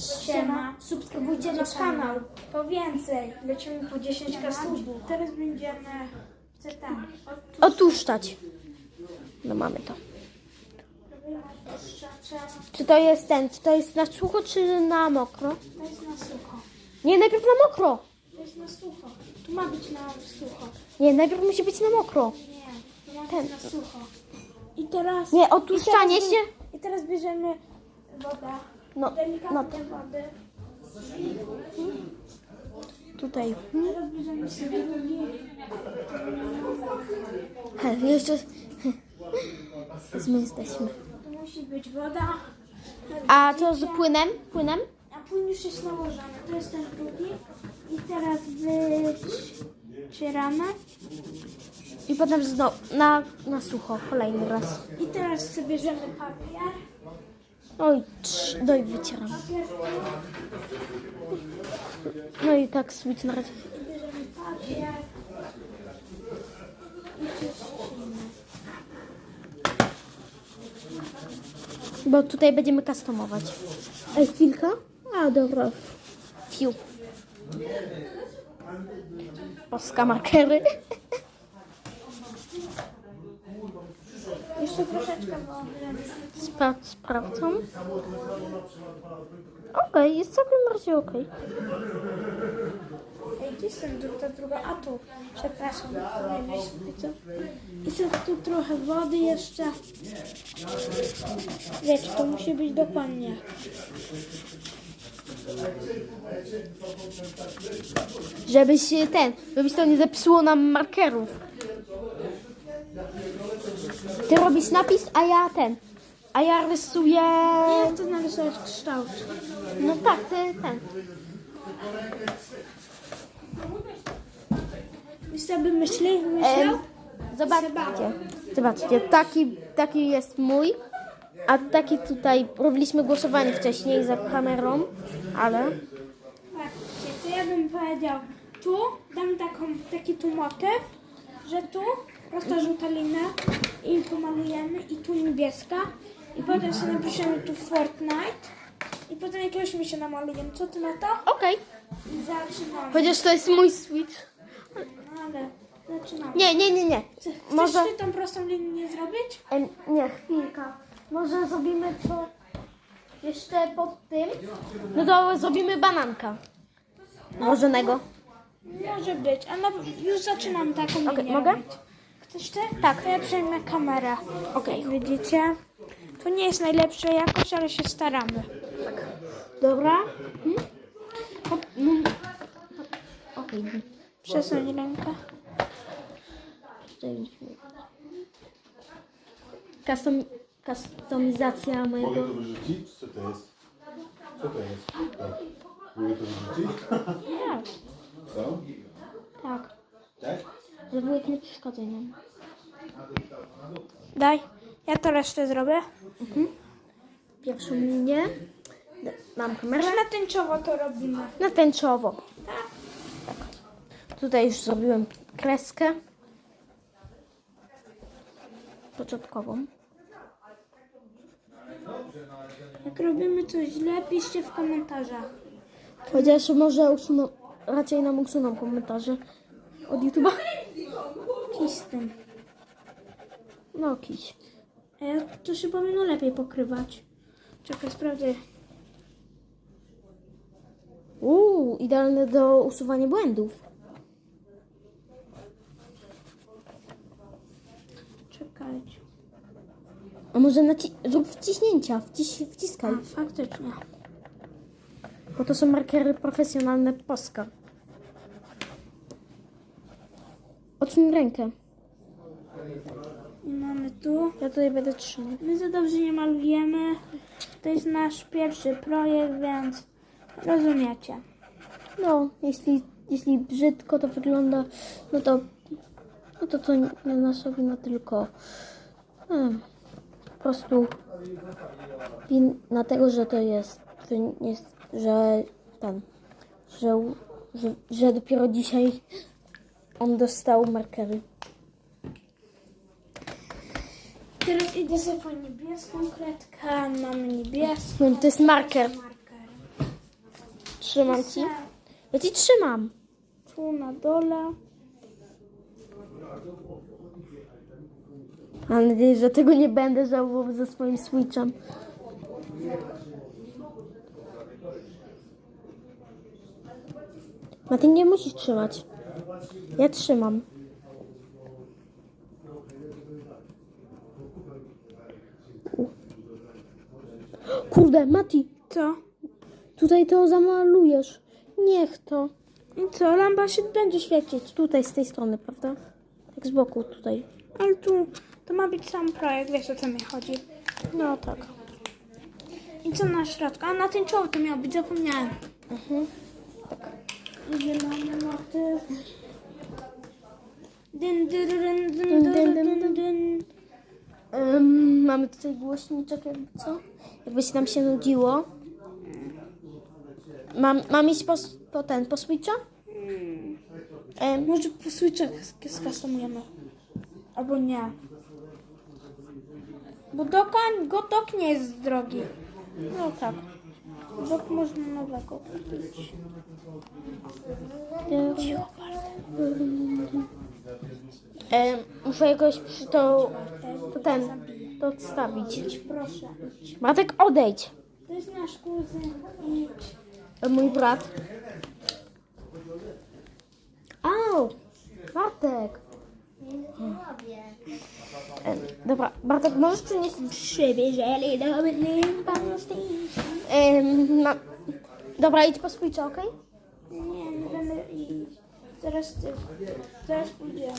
Siema, subskrybujcie nasz kanał. Po więcej, lecimy po 10 kasów. Teraz będziemy co tam? Otuszczać. No mamy to. Czy to jest ten, czy to jest na sucho, czy na mokro? To jest na sucho. Nie, najpierw na mokro. To jest na sucho. Tu ma być na sucho. Nie, najpierw musi być na mokro. Nie, to ma Ten. być na sucho. I teraz... Nie, otuszczanie i teraz, się. I teraz bierzemy wodę. No, no tutaj. Teraz bierzemy sobie drugi. He, jeszcze. My jesteśmy. Tu musi być woda. A co z płynem? Płynem? A płyn już jest nałożony. To jest ten drugi. I teraz wycieramy. I potem znowu na, na sucho, kolejny raz. I teraz sobie bierzemy papier. Oj, no i wycieram. No i tak switch na razie. Bo tutaj będziemy customować. Ej, chwilka? A, dobra. Fiu. Polska markery. Jeszcze troszeczkę wody. Spra sprawdzam. Okej, jest całkiem bardziej okej. Ej, gdzie jest ta druga? A tu. Przepraszam. I co tu trochę wody jeszcze. Wiecie, to musi być dokładnie. Żebyś ten, żebyś to nie zepsuło nam markerów. Ty robisz napis, a ja ten. A ja rysuję. Nie chcę narysować kształt. No tak, ty ten. I sobie myśli, myślał? Zobaczcie. Zobaczcie, taki, taki jest mój. A taki tutaj robiliśmy głosowanie wcześniej za kamerą, ale. Patrzcie, to ja bym powiedział, tu dam taką, taki tu motyw, że tu prosta żółta linia i pomalujemy i tu niebieska i potem sobie napiszemy tu Fortnite i potem jakiegoś mi się namalujemy. Co ty na to? Okej. I zaczynamy. Chociaż to jest mój switch. No ale zaczynamy. Nie, nie, nie, nie. Chcesz Może. ty tą prostą linię zrobić? Em, nie, chwilka. Może zrobimy to jeszcze pod tym. No to zrobimy bananka. Mrożonego. Może być, a no, już zaczynam taką linię mogę? robić. Ty? Tak. To ja przejmę kamerę. Okej. Widzicie? To nie jest najlepsza jakość, ale się staramy. Dobra. Hmm? Hop, no. Okej. Przesuń rękę. Custom, customizacja Mogę mojego. to wyrzucić? Co to jest? Co to jest? Tak. Mogę to wyrzucić? Tak. Co? Tak. Tak? Wujek nie przeszkadzaj nam. Daj. Ja to resztę zrobię. Pierwszą linię. Mam kamerę. Na tęczowo to robimy. Na tęczowo. Tak. Tutaj już zrobiłem kreskę. Początkową. Jak robimy coś źle, piszcie w komentarzach. Chociaż może usuną, raczej nam usuną komentarze od YouTube'a. Kij z tym. No kiś. Ja to się powinno lepiej pokrywać. Czekaj, sprawdzę. Uuu, idealne do usuwania błędów. Czekajcie. A może naci- zrób wciśnięcia, wciś- wciskaj. A, faktycznie. Bo to są markery profesjonalne Polska. Odsuń rękę. I mamy tu. Ja tutaj będę trzymał. My za dobrze nie malujemy. To jest nasz pierwszy projekt, więc rozumiecie. No, jeśli, jeśli brzydko to wygląda, no to no to, to nie nasza wina, tylko em, po prostu wina tego, że to jest, że, jest, że ten, że, że, że dopiero dzisiaj on dostał markery. Teraz idę sobie po niebieską kredkę. Mamy niebieską. No, to jest marker. Trzymam ci. Ja ci trzymam. Tu na dole. Mam nadzieję, że tego nie będę żałował ze swoim Switchem. Martin, nie musisz trzymać. Ja trzymam. Kurde, Mati, Co? tutaj to zamalujesz. Niech to. I co? Lampa się będzie świecić. Tutaj, z tej strony, prawda? Tak z boku, tutaj. Ale tu to ma być sam projekt, wiesz o co mi chodzi. No tak. I co na środku? A na ten czoło to miał być, zapomniałem. Mhm. Zielony motyw. Dyn, dyn, dyn, Dyn, dyn, dyn, dyn, dyn, Ym, mamy tutaj głośniczek, jakby co? Jakby się nam się nudziło. Mam, mam iść po, po ten, po Switcha? Ym, Może po switchach sk- skastomujemy. Albo nie. Bo doka, go dok nie jest drogi. no tak. Dok można nowego kupić. Ym, muszę jakoś przy to, to ten, to odstawić. Proszę. Matek, odejdź. To jest nasz kuzyn. E, Mój brat. Au! Bartek! E, dobra, Bartek, możesz przynieść... przywieźli do Berlin Ym, ma... Dobra, idź po Switcha, okej? Nie, nie będę iść. Zaraz ty. Zaraz pójdziemy.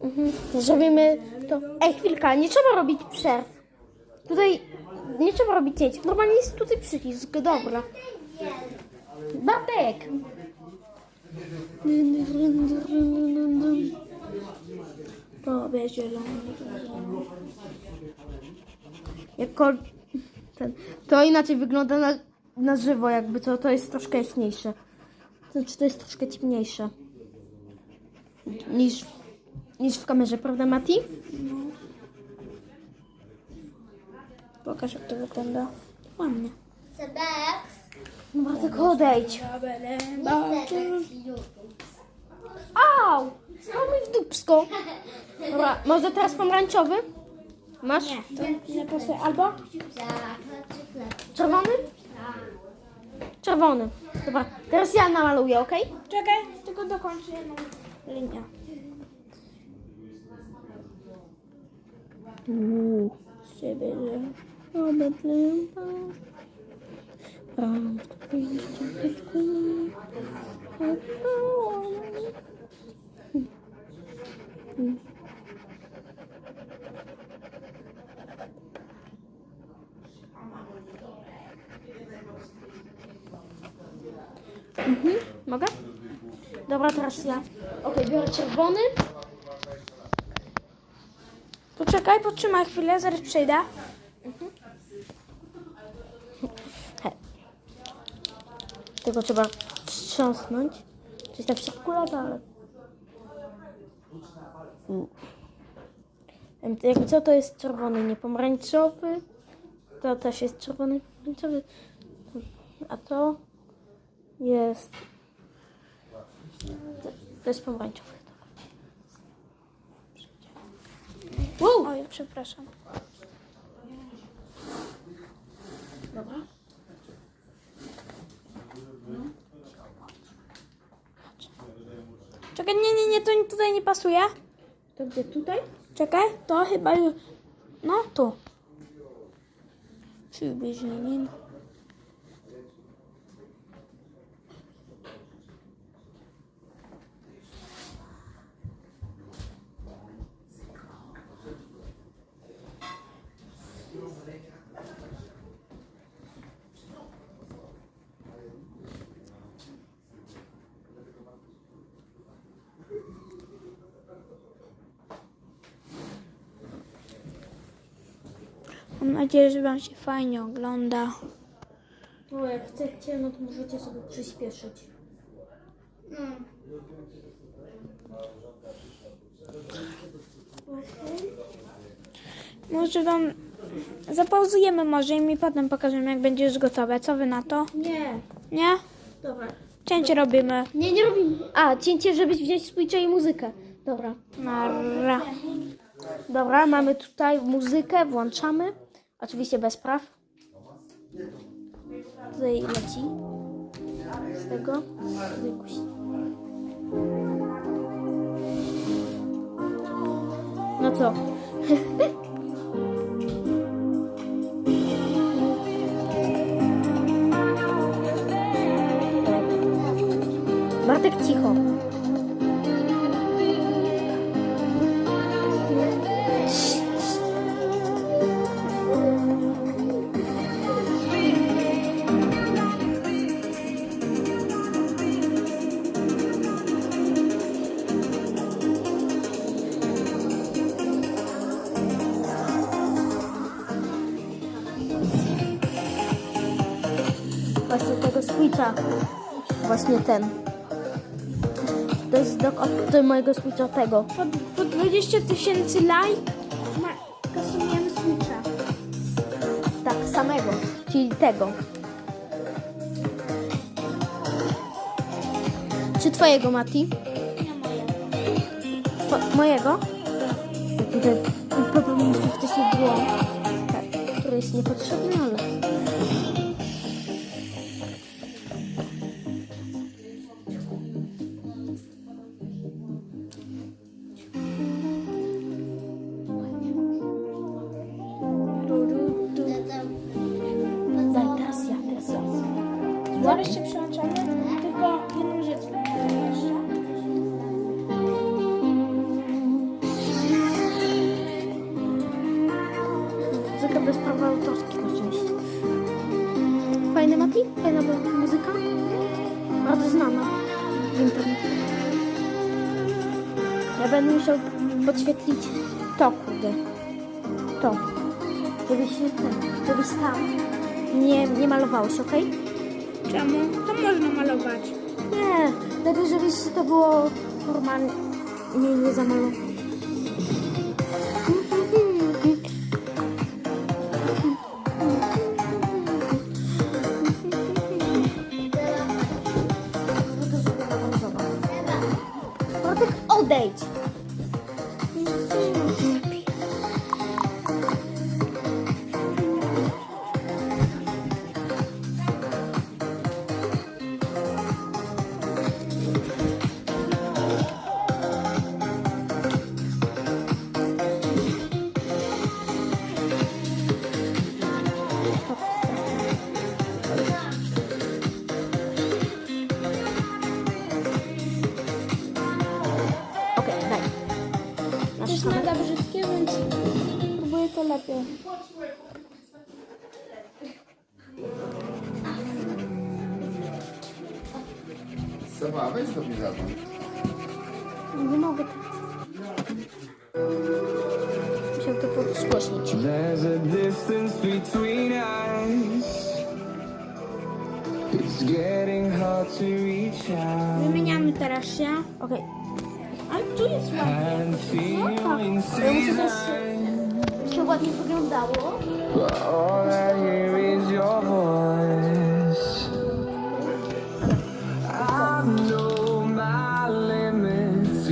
Mhm. Zrobimy to. Ej, chwilka, nie trzeba robić przerw. Tutaj nie trzeba robić cięć. Normalnie jest tutaj przycisk. Dobra. Bartek! Robię zielony. Jako ten. To inaczej wygląda na, na żywo, jakby to, to jest troszkę jaśniejsze. Znaczy, to jest troszkę ciemniejsze. Niż, niż w kamerze, prawda, Mati? Pokaż jak to wygląda. Ładnie. Sebek, No, Bartek, odejdź. Sebek z YouTube. Au! Znowu mi w dupsko. Dobra, może teraz pomarańczowy? Masz? Nie, to nie pasuje. Albo? Tak. Czerwony? Czerwony. Dobra, teraz ja namaluję, ok? Czekaj, tylko dokończę jedną linię. Uuu. Siebie, że... Mogę? Dobra, teraz ja. Ok, biorę czerwony. Poczekaj, potrzymaj chwilę, zaraz przejdę. He. Tego trzeba wstrząsnąć. Coś tam w środku lata, ale... To Jakby co to jest czerwony, nie pomarańczowy. To też jest czerwony, pomarańczowy. A to jest... To jest pomarańczowy. Wow! Oj, przepraszam. Dobra. Czekaj, nie, nie, nie, to tutaj nie pasuje. To gdzie tutaj? Czekaj, to chyba już... No, tu. Przybieżenie. Mam nadzieję, że Wam się fajnie ogląda. No jak chcecie, no to możecie sobie przyspieszyć. Może Wam zapauzujemy może i mi potem pokażemy, jak będzie już gotowe. Co Wy na to? Nie. Nie? Dobra. Cięcie robimy. Nie, nie robimy. A, cięcie, żeby wziąć Switcha i muzykę. Dobra. Nara. Dobra, mamy tutaj muzykę, włączamy. Oczywiście bez praw. Tutaj leci. Z tego. Tutaj puści. No co? Bartek cicho. Właśnie ten. To jest do, od mojego Switcha tego. Po, po 20 tysięcy like kasujemy Switcha. Tak, samego. Czyli tego. Czy twojego, Mati? Nie moje. Two- mojego? Tutaj popełniliśmy wcześniej błąd, tak, który jest niepotrzebny, ale... Mati? Fajna muzyka? Bardzo znana w internecie. Ja będę musiał podświetlić to, kurde. To. Żebyś, ten, żebyś tam nie, nie malowałeś, okej? Czemu? To można malować. Nie, lepiej żebyś to było normalnie nie, nie zamalowane. Weź mi zadzwoń. Nie mogę teraz. Musiał to podgłośnić. There's a distance between us. It's getting hard to reach out Wymieniamy teraz się. Okej. Ale tu jest ładnie. and feel Ale muszę też, się ładnie wyglądało. But all I hear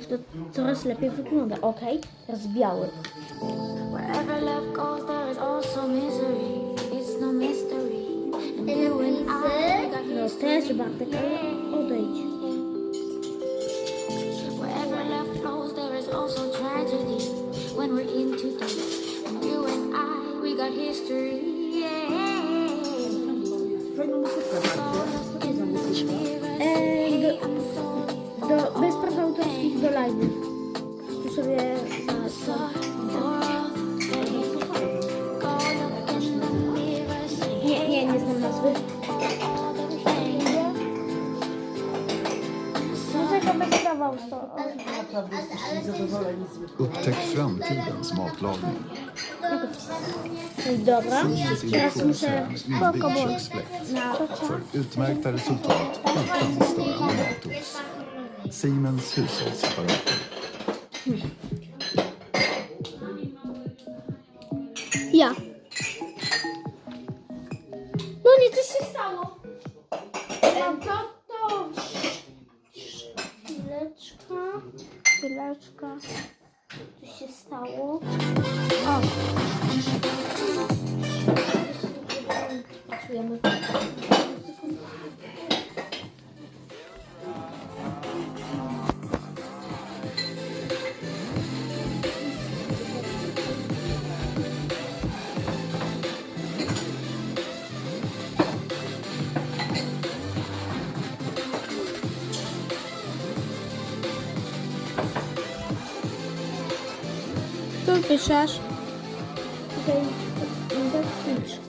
Już to coraz lepiej wygląda. Ok, teraz biały. Wherever love goes, there is also misery. It's no mystery. And Te you and Upptäck framtidens matlagning. No i dobra, teraz muszę... Inbyggd köksfläkt. För utmärkta resultat utan störande matos. Siemens hushållsapparater. Ja. No nie, coś się stało. Mam to, to... Chwileczka. Chwileczka. Się stało. O, Pracujemy. Okej, okay. switch.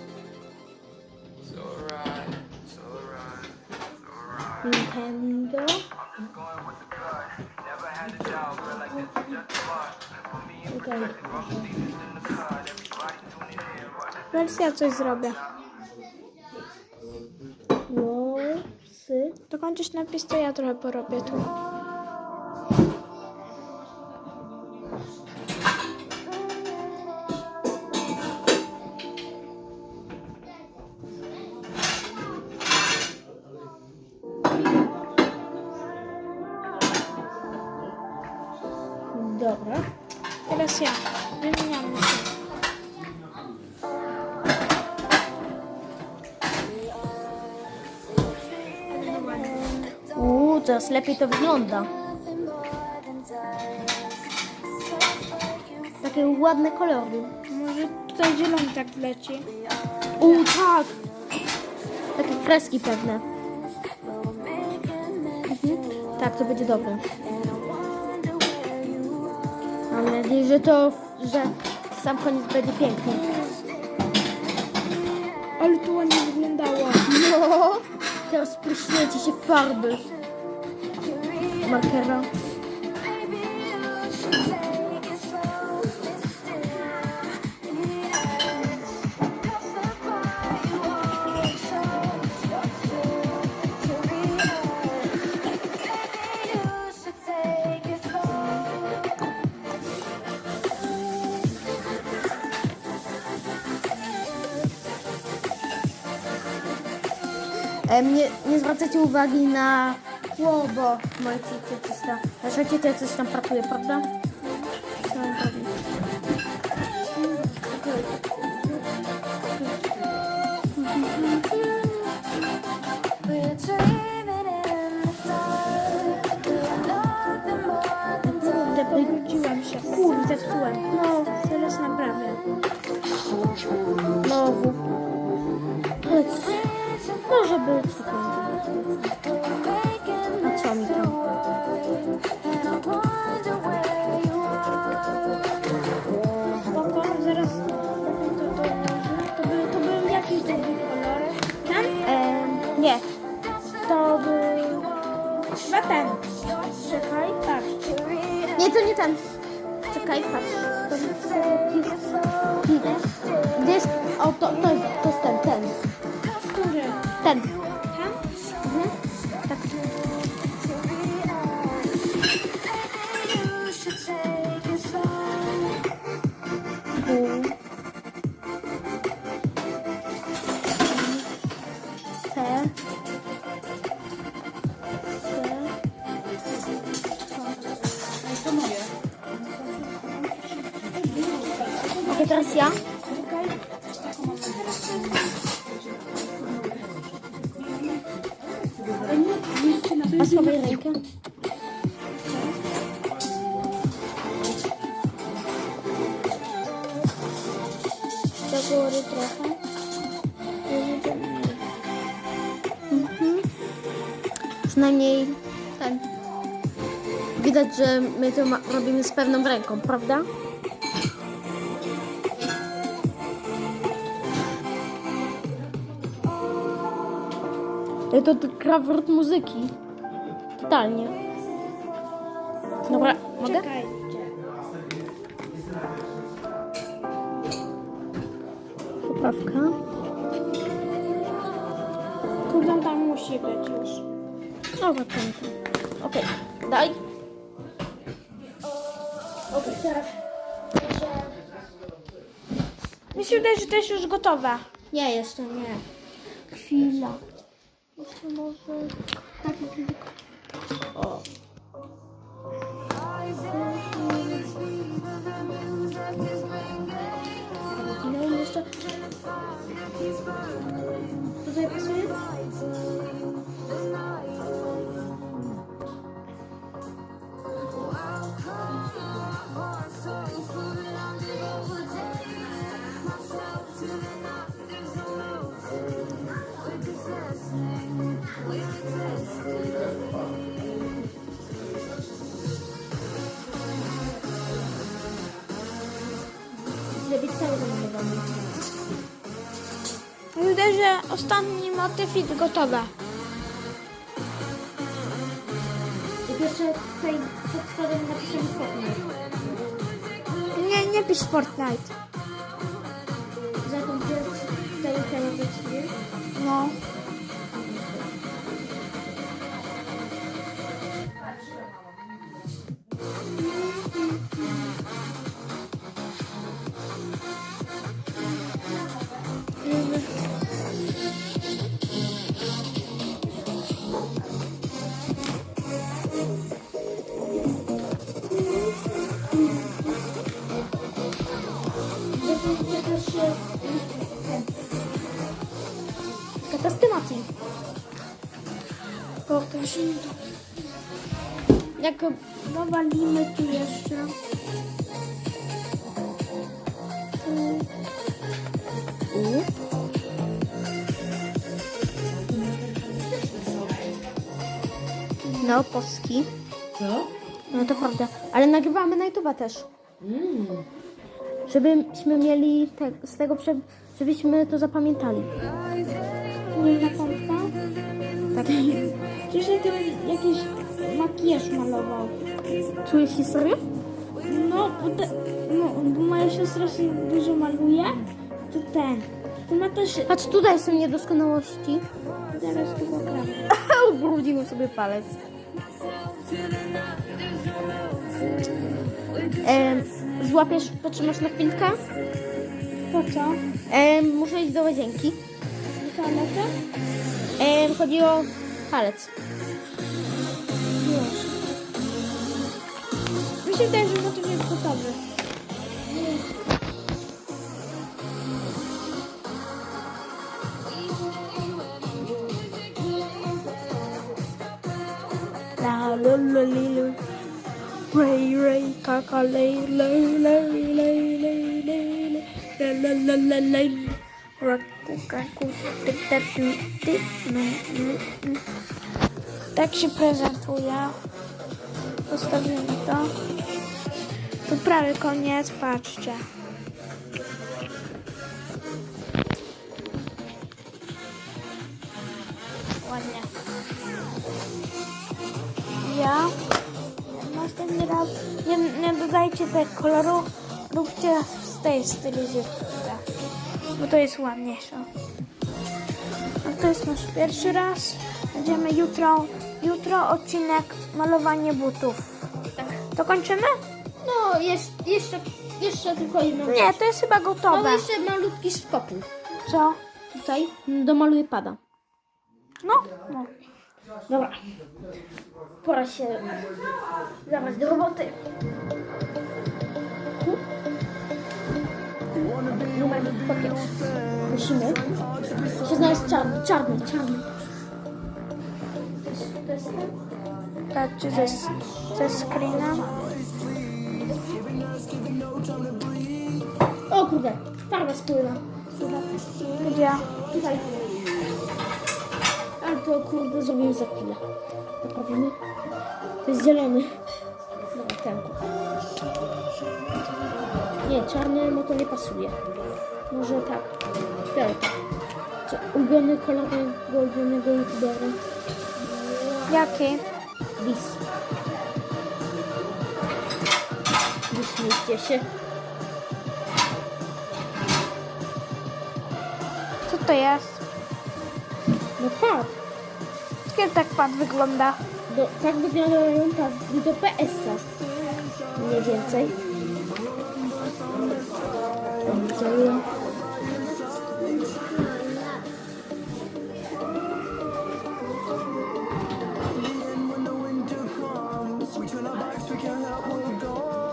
Nintendo. Okej. Wersja ja coś zrobię. Łosy. Dokończysz napis, to ja trochę porobię tu. Lepiej to wygląda. Takie ładne kolory. Może tutaj zielony tak leci. Uuu, tak. Takie freski pewne. Mhm. Tak, to będzie dobre. Mam nadzieję, że to, że sam koniec będzie piękny. Ale tu ładnie wyglądało. No, teraz pryśniecie się farby markera. E, nie, nie uwagi na tło, bo moje ciocia coś tam, nasza ciocia coś tam pracuje, to nie ten. Czekaj, patrz. To że my to robimy z pewną ręką, prawda? To krawat muzyki. Totalnie. Dobra, mogę? Czekajcie. Poprawka. Kurde, tam musi być już. Nie to. Okej, daj. Okej, teraz. Mi się wydaje, że to jest już gotowe. Nie, jeszcze nie. Chwila. Jeszcze może... ostatni motyw jest gotowy. I jeszcze tutaj pod spodem napiszemy Fortnite. Nie, nie pisz Fortnite. Za jaką pierwszą tutaj teraz zacznie. No. Mi to. Jak Nawalimy tu jeszcze. U. No, polski. Co? No to prawda. Ale nagrywamy na YouTube też. Żebyśmy mieli te, z tego, prze- żebyśmy to zapamiętali. Nie pompka. Tak. Dzisiaj to jakiś makijaż malował. Czujesz się serio? No, bo, te, no, bo moja siostra się dużo maluje, to ten. To ma też... Patrz, tutaj są niedoskonałości. Zaraz tu poprawię. Ubrudziłem sobie palec. Złapiesz, potrzymasz na chwilkę? Po co? Muszę iść do łazienki. Do toalety? E, chodzi o palec. Się wydaje, że motyw jest gotowy. La la la li, lu. Ray ray kaka lay lay lay lay lay lay la la la la lay Raku kaku ty ty ty ty no, no. Tak się prezentuje. Postawimy to. To prawie koniec, patrzcie. Ładnie. Ja następny raz nie, nie dodajcie tego koloru, róbcie z tej stylizówki, bo to jest ładniejsze. A to jest nasz pierwszy raz. Będziemy jutro, jutro odcinek malowanie butów. To kończymy? No, jeszcze, jeszcze, jeszcze tylko jedno. Nie, to jest chyba gotowe. jeszcze malutki szkopuł. Co? Tutaj domaluję pada. No, no. Dobra. Pora się zabrać do roboty. Numer po pierwsze. Musimy się znaleźć czarny, czarny, czarny. To jest, to jest ten? Patrzcie ze, ze screena. Kurde, farba spływa. Gdzie? Tutaj. Ale to kurde zrobimy za chwilę. Poprawimy. To jest zielony. Dobra, ten. Nie, czarny no to nie pasuje. Może tak. Ten. Co, ulubiony kolor mojego ulubionego youtubera. Jaki? Bis. Wyśmiejcie się. To jest? No pad. Kiedy tak pad wygląda? Do, tak wyglądają padki do PS-a. Mniej więcej.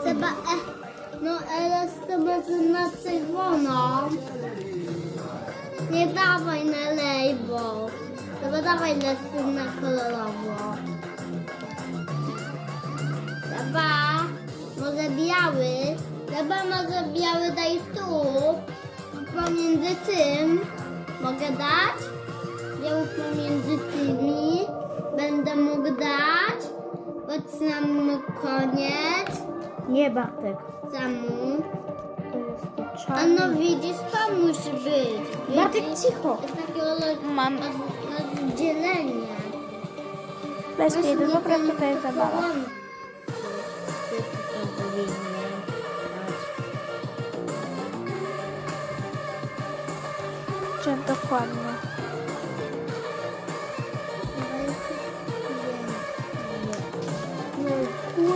Trzeba, e, no będzie na czerwono. Nie dawaj na label. Trzeba dawaj na, na kolorowo. Trzeba, może biały. Trzeba może biały daj tu. Pomiędzy tym. Mogę dać? Biały pomiędzy tymi. Będę mógł dać. Pod sam koniec. Nie, Bartek. Samu. To jest to A no widzisz, to musi być. Bartek, Widzisz? cicho. Jest takie Mam. roz- rozdzielenie. Bez kiedy, po prostu to jest zabawa. Czy dokładnie? No.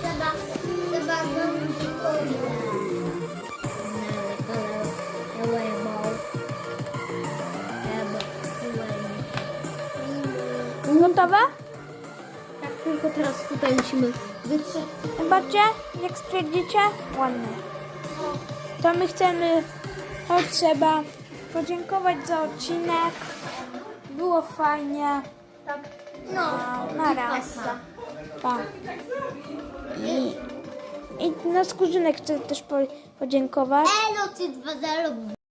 Trzeba, trzeba zrobić Gotowe? Tak, tylko teraz tutaj musimy wytrzeć. Zobaczcie, jak stwierdzicie? Ładnie. To my chcemy, choć trzeba podziękować za odcinek. Było fajnie. No, Na raz. Tak. I, I na skórzynek chcę też po, podziękować. Elo, czy 2-0